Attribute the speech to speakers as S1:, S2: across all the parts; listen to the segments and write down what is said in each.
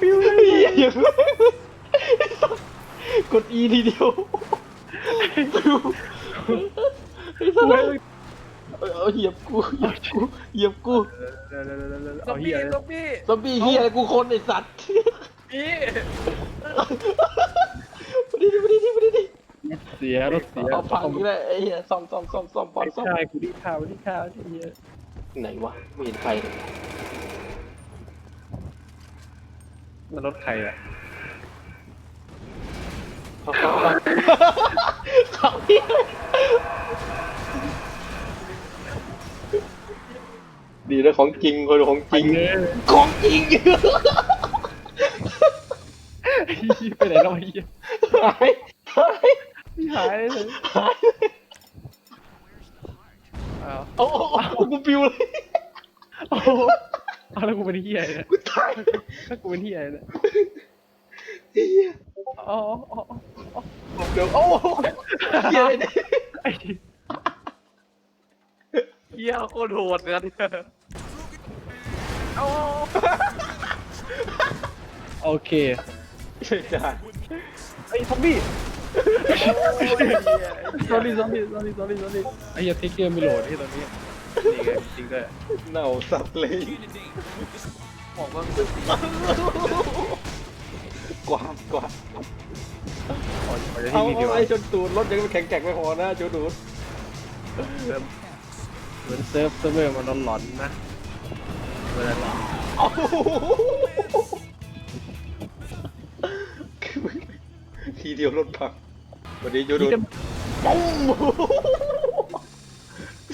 S1: ปิวเลย
S2: เหี้ยอย่างกด E ทีเดียวปิวไอ้สัสเอาเหยียบกูเหยียบกูเหยียบกู
S1: ซอมบี้ซอมบี้
S2: ซอมบี้เฮียกูคนไอ้สัตว์
S1: พี่
S2: มาดิดิมาดิดิมาดิดิ
S1: เสียรถเสีย
S2: เอาพังนี่แหละไอ้เหี้ยซ่อมซ่อมซ่อมซ่อมปอนซ่อม
S1: ใช่กูดีข้าวดีข้าวที่เหี้ย
S2: ไหนวะไม่เห็นใครเลย
S1: มันรถใครอะ
S2: เขาเขาเขาเหี้ยดีนะของจริงคนของจริง
S1: เลย
S2: ของจริง
S1: ไปไหนแล้วไอ้เหี้ย
S2: หายหาย
S1: หายเลย
S2: หายเลย
S1: อ้าว
S2: เอาเอาเอากูปิวเลย
S1: โอ้โห เอาแล้วกูเป็นเหี้ยเนี่ย
S2: กูตาย
S1: ถ้ากูเป็นเหี้ยเนี่ย
S2: เฮีย
S1: อ๋ออ๋ออ๋อ
S2: เดี๋ยวโอ้โหเฮียอะไรเนี่ย
S1: ไอ้เหี้ยโคตรโหดเลยเนี่ยเอาโอเค
S2: ไม่ได้
S1: ไอ้ซอมบี้ sorry sorry sorry sorry sorry ไอ้เหี้ยเทคเกอร์ไม่โหลดที่ตอนนี้ นี่ไงจริงด้วย
S2: เน่าสัตว์เลย
S1: บอกว่า
S2: กวาดกวาด
S1: ขอขอจะ
S2: เอา
S1: ที่นี่ดี
S2: เอา
S1: กว่า
S2: ไอ้ชนตูดรถยังแข็งแกร่งไม่พอนะชนตูด
S1: เหมือนเซิร์ฟเซิร์ฟเวอร์มันหลอนๆนะเวลาหลอน
S2: เอาทีเดียวรถพังวันนี้ชนตูดปุ้ม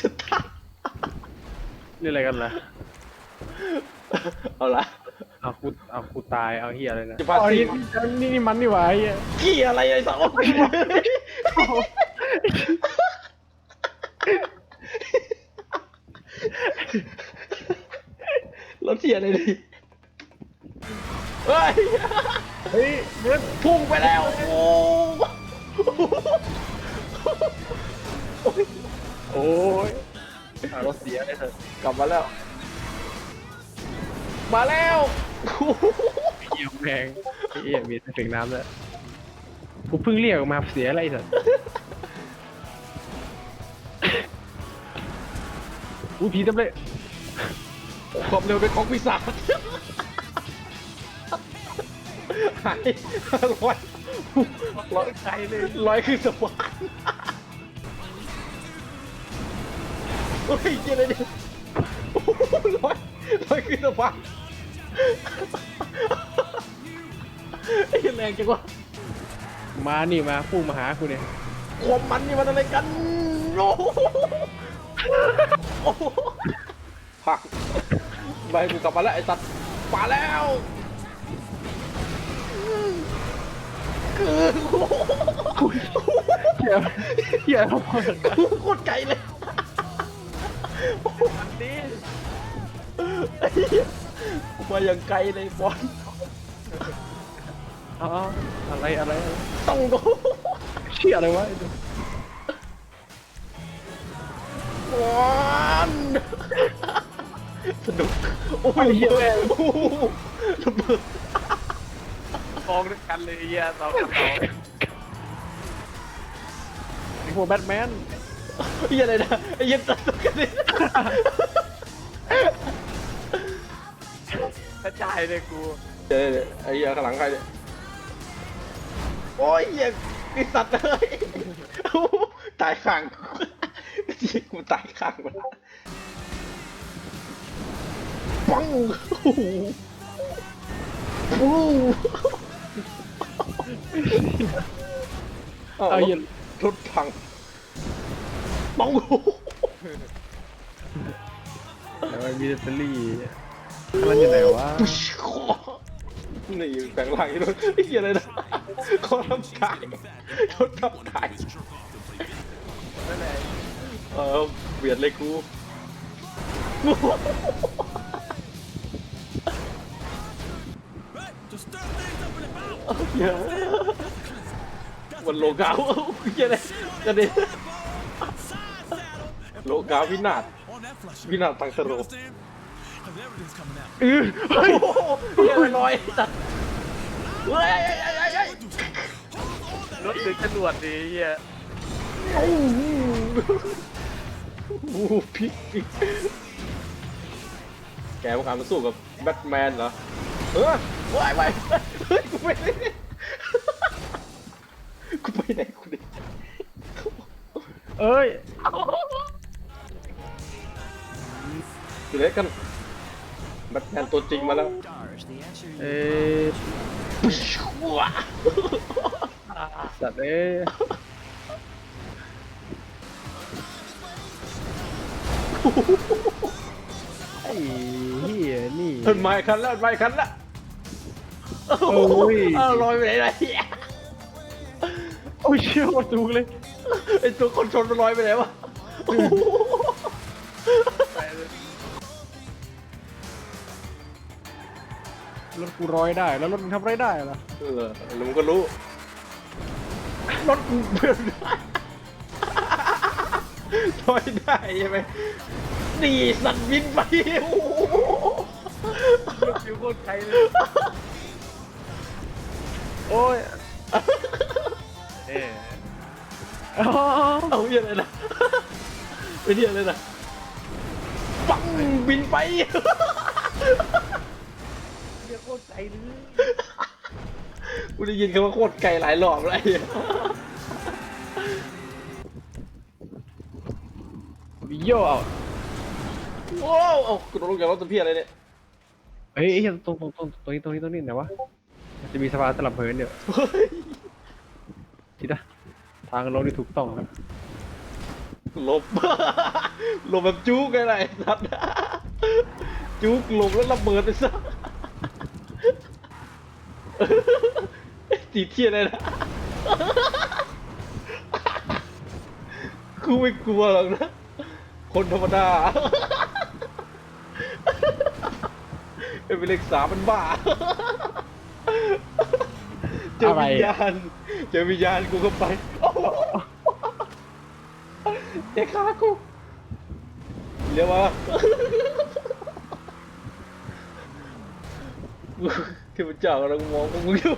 S2: จะตาย
S1: นี่อะไรกันล่ะ
S2: เอาละ
S1: เอากูเอากูตายเอาเฮียอะไรนะ
S2: จะพา
S1: อ๋อ
S2: สิ
S1: นี่นี่นี่มันนี่หว่าไอ้เฮีย
S2: ขี้อะไรไอ้สาวรถเสียอะไรดิ ลับมาแล้ว มาแล้ว
S1: เฮียแพงไอ้เฮียมีเสียงน้ำด้วยกูเพิ่งเรียกออกมาเสียอะไรเถอะอู้ผีเต็มเลย
S2: ความเร็วเป็นของปีศาจหายลอยลอย
S1: ใครเลย
S2: ลอยขึ้นสวรรค์โอ้ยเจอะไรเนี่ยลอยลอย ขึ้นสวรรค์ไอ้เหี้ยแรงจังวะ
S1: มานี่มาพุ่งมาหากูเนี่ย
S2: ความมันนี่มันอะไรกันโอ้โหโอ้โหพักไปกูกลับมาแล้วไอ้สัตว์มาแล้วคือ
S1: เฮียเฮียเราพอกัน
S2: โคตรไกลเลย
S1: นี่
S2: ไอ้เหี้ ยมาอย่างไกลเลยบอล
S1: อ๋ออะไรอะไรอะไร
S2: ต้องโดน
S1: เชี่ยอะไรวะไอ้ตัว
S2: บอลสนุกโอ้ยระเบิดโอ้โหระเบิด
S1: มองด้วยกันเลยไอ้เฮียสองกับสองไอ้พวกแบทแมน
S2: ไอ้เหี้ยอะไรนะไอ้เหี้ยตัดตัวกันเลย
S1: ก ระจายเลยกู
S2: เดี๋ยวๆไอ้เหี้ยข้างหลังใครเนี่ยโอ้ยเหี้ยไอ้สัตว์เลยโอ้โหตายข้างกูเหี้ยกูตายข้างมันปังโอ้โหโอ้โห
S1: เอาเหี้ย
S2: รถพังปังโอ้โห
S1: แต่มันมีแบตเตอรี่ มันอยู่ไหนวะ
S2: ปุ๊ชคอนี่แปลงร่างอีกแล้วไอ้เหี้ยอะไรนะคอทำตายรถทำตายเออเบียดเลยกูเหี้ยมันโลกาวเหี้ยอะไรกันดิโลกาวินาศวินาศตังสโร
S1: เออ
S2: โอ้โหเฮียลอยสัตว์เฮ้ยเฮ้ยเฮ้ยเฮ้ยเฮ้ย
S1: รถถึงจรวดดีเฮีย
S2: โอ้โหโอ้โหพลิกพลิกแกมาการมาสู้กับแบทแมนเหรอ เออว้ายว้ายเฮ้ยกูไปไหนเนี่ยกูไปไหนกูดิ
S1: เอ้ย
S2: อยู่ไหนกัน แบทแมนตัวจริงมาแล้ว
S1: เอ้ย
S2: ว้า
S1: สัตว์เอ้ยไอ้เฮียนี่
S2: เดินมาอีกคันแล้วเดินมาอีกคันแล้ว
S1: โอ้ย
S2: อ้าวลอยไปไหนล่ะเหี้ย
S1: โอ้ยเชี่ยวจูกเลย
S2: ไอตัวคนชนมันลอยไปไหนวะโอ้โห
S1: รถกูร้อยได้ แล้วรถมึงทำไรได้ล่ะ
S2: เออแล้วมึงก็รู้ รถกูเบิร์นได้ลอยได้ใช่ไหมนี่สัตว์บินไปโอ้โห
S1: รถอยู่โคตรไกลเลยโอ้ยเอ๊ะอ๋อ
S2: เอาเหี้ยอะไรนะไอ้เหี้ยอะไรนะปังบินไป
S1: เรียก โคตรไกลเลย
S2: กูได้ยินคำว่าโคตรไกลหลายรอบแล้วไอ้เหี้ย
S1: วิโย่เอา
S2: ว้าวเอากูโดนลงจากรถตัวพี่อะไรเนี่ย
S1: เฮ้ยไอ้เหี้ยตรงตรงตรงตรงนี้ตรงนี้ตรงนี้ไหนวะมันจะมีสะพานสลับเพลินเดี๋ยว
S2: เฮ้ย
S1: ทิศอะทางลงที่ถูกต้องครับ
S2: หลบ หลบแบบจุกไงไรสัตว์จุกหลบแล้วระเบิดไปซะ ตีเทียอะไรนะกูไม่กลัวหรอกนะ คนธรรมดาเป็นเลขสามมันบ้า เจอวิญญาณ เจอวิญญาณกูก็ไปโอ้โหเด็กขากูเรียกว่าเทพเจ้ากำลังมองพวกมึงอยู่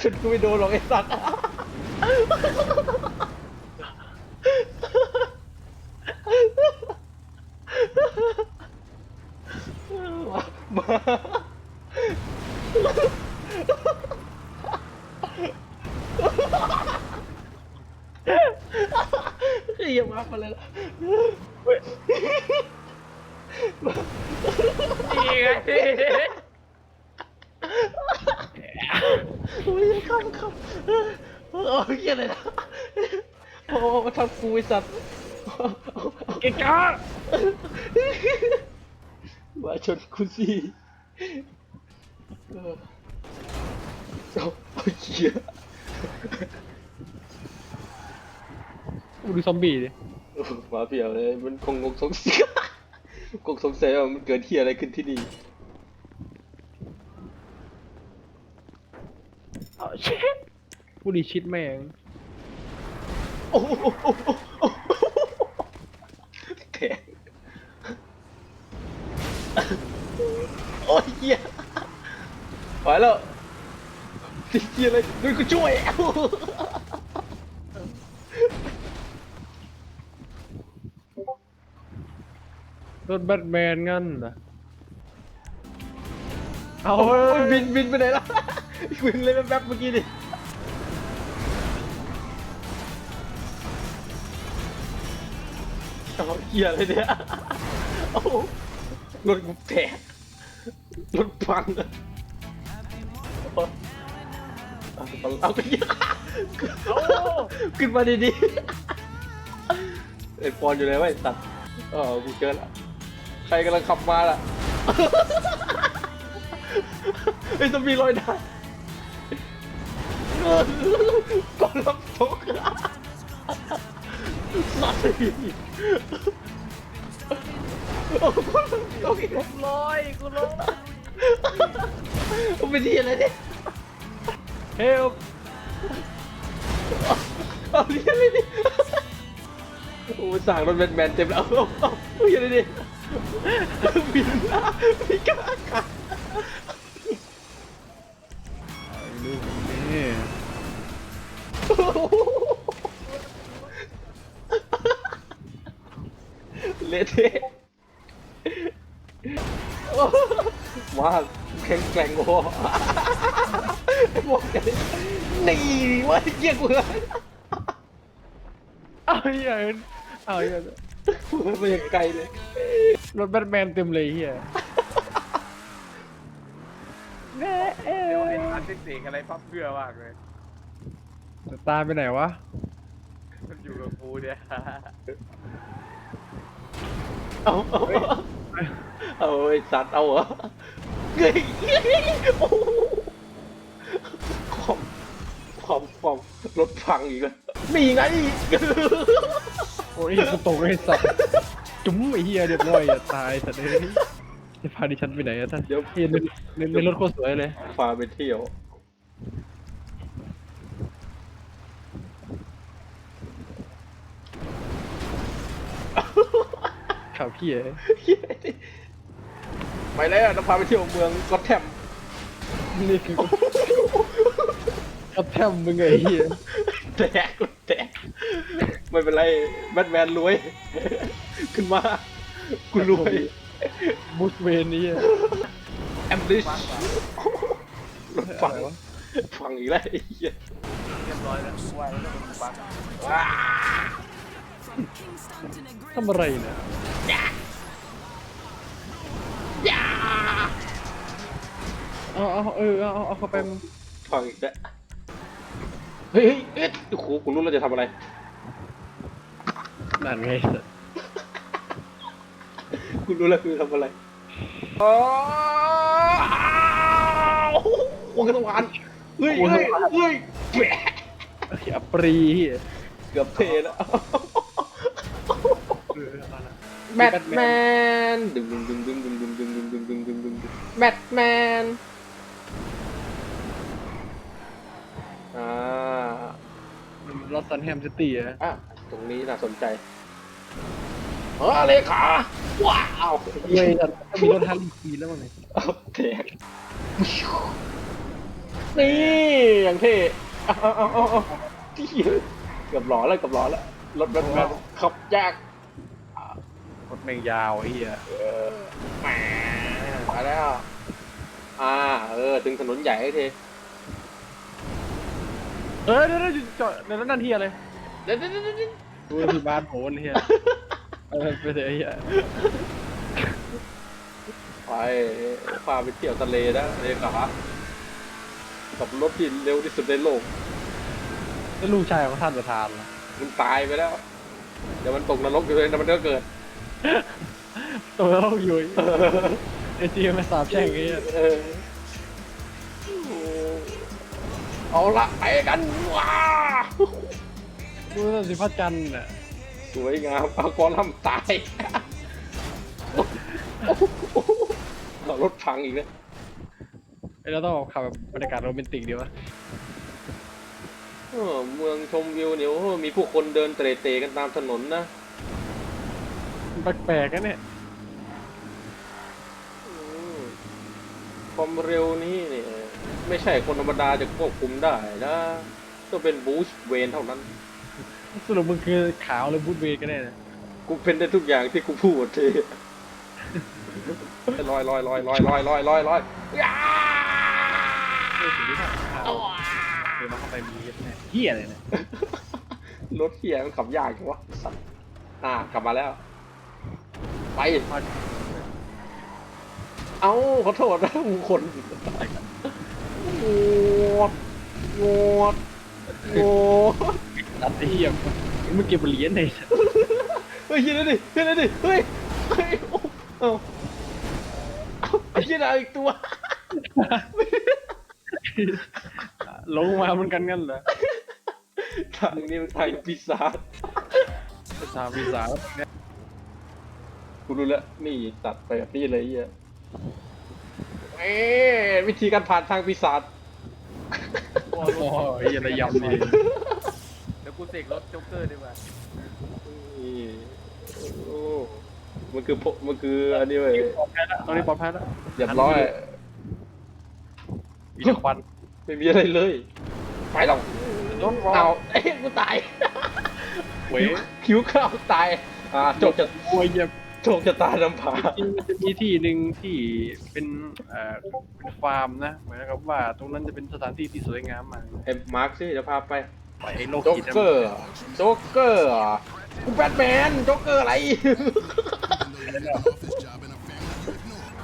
S2: ฉันกูไม่โดนหรอกไอ้สัตว์มาฮียมามาเลยล่ะ
S1: นี่ไง
S2: โอ้ยคำคำโอ้ยเฮียอะไรนะโอ้มาทำ กูไอ้สัตว์
S1: เก่งจ้า
S2: มาชนกูสิเออเอาเอาเหี้ย
S1: กูดูซอมบี้ดิ
S2: มาเปรียวเลยมันคงงงสงสัยคงสงสัยว่ามันเกิดเฮียอะไรขึ้นที่นี่
S1: เอาเช็ดกูดีชิดแม่ง
S2: โอ้โหแขกโอ้ยเฮียไปแล้วติเฮียอะไรดูกูช่วย
S1: รถแบทแมนงั้นนะเอา
S2: โอ้
S1: เฮ้
S2: ย
S1: ย
S2: บินบินไปไหนล่ะบินเลยแป๊บๆเมื่อกี้ดิ เอาเฮียอะไรเนี่ยโอ้โหรถกูแตกรถพังอะเอาเอาเอาไปเหี้ย
S1: เอา
S2: ขึ้นมาดีๆไอ้ปอนอยู่ไหนวะไอ้สัตว์อ๋อกูเจอแล้วใครกำลังขับมาล่ะไอ้สมีรอยได้ก่อนรับตกสัตว์โอ้โห ตกอีกแล้ว
S1: ลอยกูลอย
S2: มันเป็นที่อะไรเนี่ย
S1: เฮล
S2: เอาที่อะไรเนี่ยโอ้สั่งรถแบทแมนเต็มแล้วเอาเอาเอาอย่างนี้ดิบินหน้าไม่กล้ากัด
S1: ลูกนี่
S2: เละเทะ มาแข็งแกร่งโว้ไอ้พวกกันนี่เว่าเยี่ยกูเลย
S1: เอาเหี้ยเอาเหี้ย
S2: มันไปยังไกลเลย
S1: รถแบทแมนเต็มเลยเฮียแม่เอ้
S3: เดี๋ยวไอ้ทันเด็กๆอะไรพับเพื่อมากเลย
S1: จะตามไปไหนวะ
S3: มันอยู่กับกูเนี่ย
S2: เอาเอา เอาไอ้สัตว์เอาเหรอเฮ้ยโอ้โหความความความรถพังอีกแล้วนี่ไง
S1: โอ้ยกูตกไอ้สัตว์จุ๋มไอ้เฮียเรียบร้อยอะตายสัตว์เลยจะพาดิฉันไปไหนอะท่าน
S2: เดี๋ยว
S1: เฮียในในในรถโคตรสวยเลย
S2: พาไปเที่ยว
S1: ข่าวพี่เอ๋
S2: ไปแล้วเราพาไปเที่ยวเมืองก็อตแทม
S1: นี่คือก็แทมมึงไงเฮีย
S2: แตกแตกไม่เป็นไรแบทแมนรวย ขึ้นมากูรวย
S1: บูสเวนนี่
S2: แอมบิชรถฟังฟังอีกแล้วไอ้เหี้ย
S3: เรียบร้อยแล้วไหวแล้วมึงปัง
S2: ว้า
S1: ทำอะไรเนี่ย
S2: ย่า
S1: เอาเอาเออเอาเอาเขาไปมึง
S2: ถอยอีกแล้วเฮ้ยเฮ้ยเอ๊ะโอ้โหกูรู้แล้วจะทำอะไร
S1: นั่นไง
S2: กูรู้แล้วคือทำอะไรอ๋ออ้โอ้กระตะวันเฮ้ยเฮ้ยเฮ้ยแอ้
S1: ปรีเกื
S2: อบเพล
S1: แล้ว
S2: แบทแมนดึงดึงดึงดึงดึงดึง แบทแมน อ่า
S1: ลอสซันแฮมซิตี้อะ
S2: อะ ตรงนี้น่าสนใจ เออเลขาว้าว
S1: เฮ้ยสัตว์มีรถฮันลีคีแล้วมั้งเนี่ย
S2: เอาแตกนี่อย่างเท่เอาเอาเอาเอาเอาที่เกือบหล่อแล้วเกือบหล่อแล้ว รถแบทแมนขับยาก
S1: รถแม่งยาวไอ้เฮีย
S2: เออแหมมาแล้ว อ่า เออถึงถนนใหญ่ให้เท
S1: เออเดี๋ยวเดี๋ยวจอดเดี๋ยวนั่นเฮียเลย
S2: เดี๋ยวเดี๋ยวเดี๋ยวเดี๋ยว
S1: ดูที่บ้านโหนเฮียเออไปเถอะไอ้เฮีย
S2: ไปพาไปเที่ยวทะเลนะเลขากับรถที่เร็วที่สุดในโลก
S1: แล้วลูกชายของท่านประธานล่ะ
S2: มันตายไปแล้ว เดี๋ยวมันตกนรกอยู่เลยนะมันก็เกิด
S1: ตัวเราอยู่ไอ้ จีมาสาบแช่งไอ้เฮีย
S2: เออเอาละไปกันว้า
S1: ดูนั่นสิพระจันทร์น่ะ
S2: สวยงามเอากอลัมน์ตายเอารถพังอีกแล้ว
S1: ไอ้เราต้องขับแบบบรรยากาศโรแมนติกดีวะ
S2: เออเมืองชมวิวเนี่ยโอ้โหมีผู้คนเดินเตร่ๆกันตามถนนนะ
S1: มันแปลกๆนะเนี่ย
S2: อืม ความเร็วนี้เนี่ยไม่ใช่คนธรรมดาจะควบคุมได้นะต้องเป็นบูชเวนเท่านั้น
S1: สรุปมึงคือขาวหรือบูทเวย์กันแน่เนี่ย
S2: กูเป็นได้ทุกอย่างที่กูพูดทีลอยลอยลอยลอยลอยลอยลอยลอยย่า
S1: เออสิ่งที่ท่านขาวเดี๋ยวมาเข้าไปมีแน่เฮียอะไรเนี่ย
S2: รถเฮียมันขับยากจังวะสัตว์อ่ากลับมาแล้ว ไป เอาขอโทษนะมึงคนงวดงวดงวด
S1: ตัดไอ้เฮียมึงเก็บเหรียญใน
S2: เฮ้ยเฮียนั่นดิเฮียนั่นดิเฮ้ยเฮ้ยโอ้เอาเอาไอ้เฮียนาอีกตัว
S1: ลงมาเหมือนกันงั้นเหรอ
S2: ทางนี้มันทางปีศาจ
S1: สามปีสามเนี่ย
S2: กูรู้แล้วนี่ตัดไปแบบนี้เลยไอ้เฮีย เอ๊ะวิธีการผ่านทางปีศาจ
S1: โอ้โหเฮียระยำดี
S3: เดี๋ยวกูเสกรถโจ๊กเกอร์ดีกว่า
S2: นี่โอ้มันคือพวกมันคืออันนี้เว้ย
S1: ปลอดภัยแล้วตอนนี้ปลอดภัยแล้ว
S2: เรียบร้อย
S1: มีแต่ควัน
S2: ไม่มีอะไรเลย ไปแล้ว
S1: โดนรอ
S2: เอาเอ้ยกูตาย
S1: เว้ย
S2: คิ้วข้าวตายอ่าโจกจะ
S1: โอ้ยเหี้ย
S2: โจกจะตายน้ำผา
S1: จริงๆมันจะมีที่หนึ่งที่เป็นเอ่อเป็นฟาร์มนะเหมือนกับว่าตรงนั้นจะเป็นสถานที่ที่สวยงามมาก
S2: เอ็มมาร์คสิเดี๋ยวพาไป
S1: ปล่อยไอ้โลก
S2: โจ๊ก
S1: จิต
S2: เกอร์เหรอโจ๊กเกอร์เหรอกูแบทแมน โจ๊กเกอร์อะไร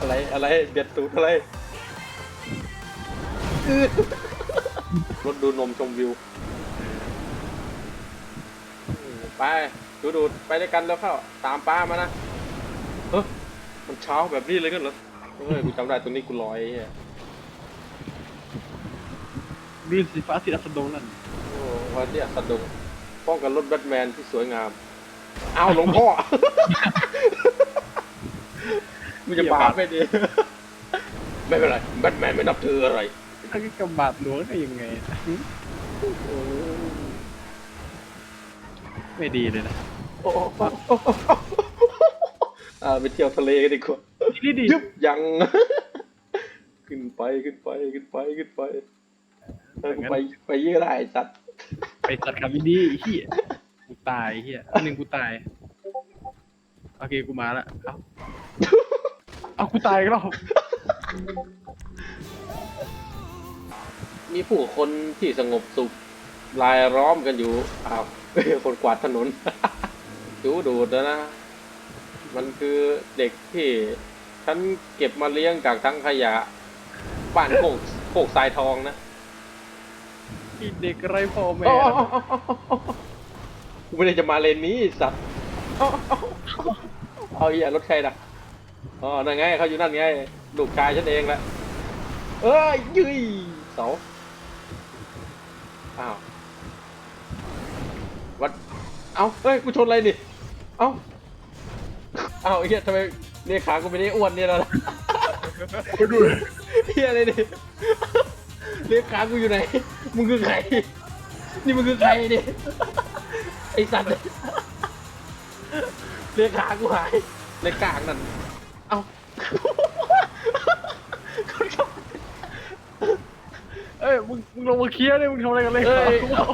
S2: อะไรอะไรเบียดตูดอะไรอื้อรถดูนมชมวิวอืมไปดูดูดไปด้วยกันแล้วเข้า ตามป้ามานะเฮ้ย มันเช้าแบบนี้เลยกันเหรอเฮ้ยกูจำได้ตรงนี้กูลอยไอ้เหี้ย
S1: ดูสีฟ้าสีอัสดงนั่น
S2: โอ้วันนี้สะดุงป้องกันรถแบทแมนที่สวยงามเอาหลวงพ่อ มันจะบาปไม่ดี ไม่เป็นไรแบทแมนไม่นับถืออะไร
S1: ถ้ากับบาทหลวงได้ยังไงไม่ดีเลยนะ
S2: โอ้โห อ่าไปเที่ยวทะเลกันดีกว่า
S1: นี่ดี
S2: ยึบยัง ขึ้นไปขึ้นไปขึ้นไปขึ้นไปเออกูไปไปเยอะได้ไอ้สัตว์
S1: ไปตัดขับวินดี้ไอ้เฮียกูตายไอ้เฮียอันหนึ่งกูตาย โอเคกูมาละเอ้าเอากูตายอีกันแล้ว
S2: มีผู้คนที่สงบสุขรายล้อมกันอยู่อ้าวคนกวาดถนนดูดูดนะ มันคือเด็กที่ฉันเก็บมาเลี้ยงจากทั้งขยะ บ้านโคกโคกทรายทองนะ
S1: อีเด็กไรพ่อแม่
S2: กูไม่ได้จะมาเลนนี้สัตว์เอาอาเอารถใครนะอ๋อนั่นไงเขาอยู่นั่นไงลูกชายฉันเองแหละเอ้ยยืยเสาอ้าววัด เอาเฮ้ย กูชนอะไรดิเอา อาไอ้เหี้ยทำไมเนี่ยขากูไม่ได้อ้วนเนี่ยแล้วล่ะ
S1: กูดู
S2: เหี้ยอะไรดิเนี่ยขากูอยู่ไหน มึงคือใคร นี่มึงคือใครดิไอสัตว์เรียกขากูหายในกลางนั่น เอา
S1: เอ้ยมึงมึงลงมาเคลียร์เลยมึงทำอะไรกันเลย
S2: เอ้ยเอา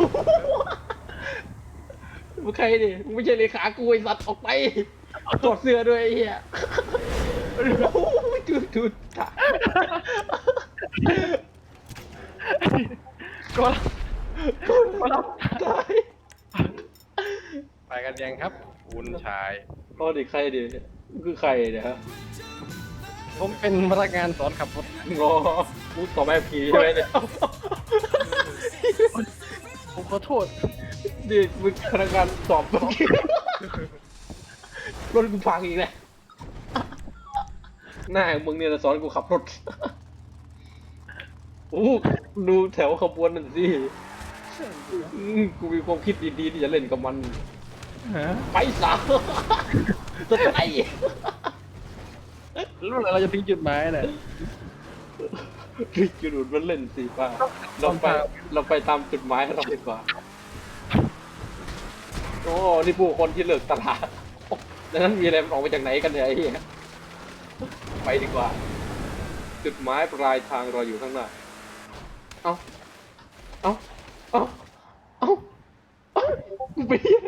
S2: มึงใครดิมึงไม่ใช่เลขากูไอสัตว์ออกไป ถอดเสื้อด้วยไอ้เหี้ยโอ้ยจุดจุดถ่าย
S1: ก็รับ
S2: ตาย
S1: ไปกันยังครับคุณชาย
S2: โอ้ดิใครดิมึงคือใครเนี่ยฮะ
S1: ผมเป็นพนักงานสอนขับรถ
S2: งอมึงต่อแม่ผีใช่ไหมเนี่ย
S1: ผมขอโทษ
S2: ดิมึงพนักงานสอบเมื่อกี้ รถกูพังอีกแล้วหน้าของมึงเนี่ยนะสอนกูขับรถโอ้ดูแถวขบวนนั่นสิอืมกูมีความคิดดีๆที่จะเล่นกับมัน
S1: ฮะ
S2: ไปสาสไตล์
S1: แล้วเมื่อไหร่เราจะถึงจุดหมายเนี่ย
S2: ริกจูดมันเล่นสิป้าเราไปเราไปตามจุดหมายของเราดีกว่า โอ้ นี่ผู้คนที่เลิกตลาดโอ้ ดังนั้นมีอะไรมันออกมาจากไหนกันเนี่ยไอ้เหี้ยไปดีกว่า จุดหมายปลายทางรออยู่ข้างหน้า เอาเอาเอาเอาเอากูไปเที่ยว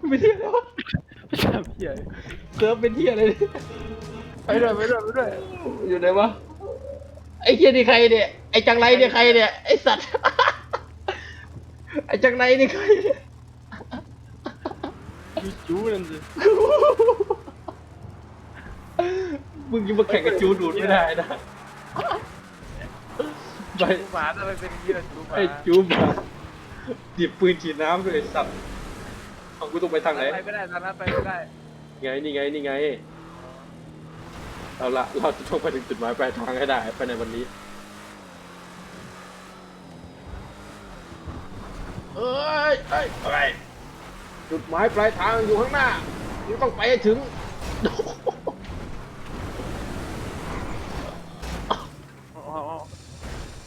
S2: กูไปเที่ยวแล้วะ
S1: ไม่ใช่เพี้ย
S2: เซิร์ฟเป็นเที่ยวอะไรเนี่ย
S1: ไปด้วยไปด้วยไปด้วย
S2: อยู่ไหนวะ ไอ้เหี้ยนี่ใครเนี่ย ไอ้จังไรเนี่ยใครเนี่ย ไอ้สัตว์ ไอ้จังไรนี่ใครเนี่ย
S1: มีจูนั่นสิ
S2: มึงยังมาแข่งกับจูดูดไม่ได้นะไป
S3: จูหมาทำไมเป็นอย่างนี้ล่ะจูหมา
S2: ไอ้จูมาหยิบปืนฉีดน้ำด้วยไอ้สัตว์เอากูต้องไปทางไหน
S3: ไปไม่ได้ตอนนั้นไปไม่ได้
S2: ไงนี่ไงนี่ไง เอาละเราจะต้องไปถึงจุดหมายปลายทางให้ได้ภายในวันนี้ เอ้ยเอ้ยเอ้ย จุดหมายปลายทางอยู่ข้างหน้ายังต้องไปให้ถึง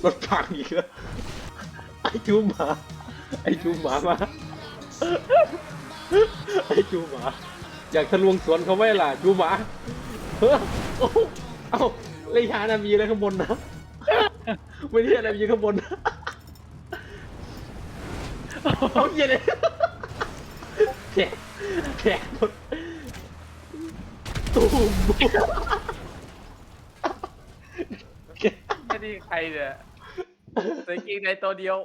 S2: รถพังอีกแล้ว ไอ้จูหมา ไอ้จูหมามา ไอ้จูหมา อยากทะลวงสวนเขาไหมล่ะจูหมาเฮ้อ้เอาเลยยานามีอะไรข้างบนนะ ไม่ใช่ไรมีข้างบนนะ เอาเย็นเลย แกแจกหมดตูม
S3: ไม่ได้ใครเนี่ยใส่กางงในตัวเดียว